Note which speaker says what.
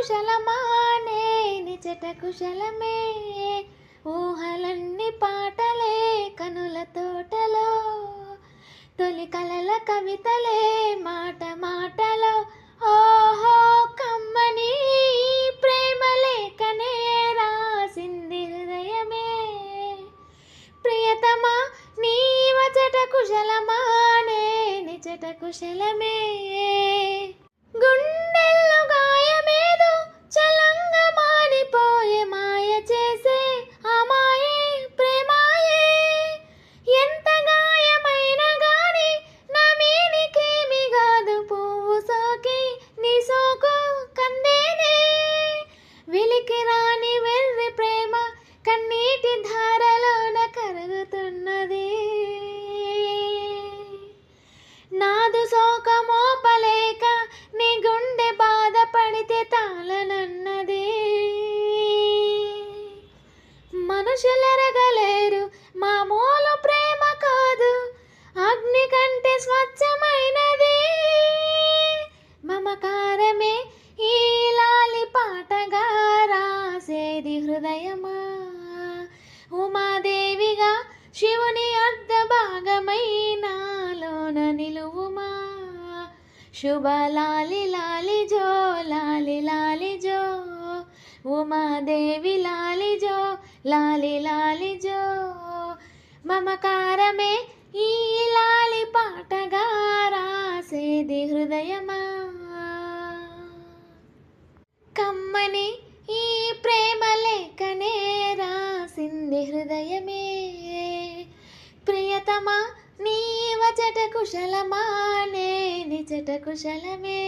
Speaker 1: కుశలమానే నిజట కుశలమే. ఊహలన్నీ పాటలే కనుల తోటలో. తొలి కలల కవితలే మాట మాటలో. ఓహో కమ్మని ప్రేమ లేఖనే రాసింది హృదయమే. ప్రియతమా నీ వచట కుశలమానే నిజట కుశలమే. మనుషులెరగలేరు మామూలు ప్రేమ కాదు. అగ్ని కంటే స్వచ్ఛమైనది. మమకారమే ఈ లాలి పాటగా రాసేది హృదయమా. ఉమాదేవిగా శివుని అర్ధ భాగమైనాలోన నిలువుమా. శుభ లాలి లాలి జో లాలి లాలి జో. ఉమాదేవి లాలి జో లాలి లాలి జో మమకారమే ఈ లాలి పాటగా రాసేది హృదయమా? కమ్మని ఈ ప్రేమ లేఖనే రాసింది హృదయమే. ప్రియతమా నీ వచట కుశలమా నే నిచట కుశలమే.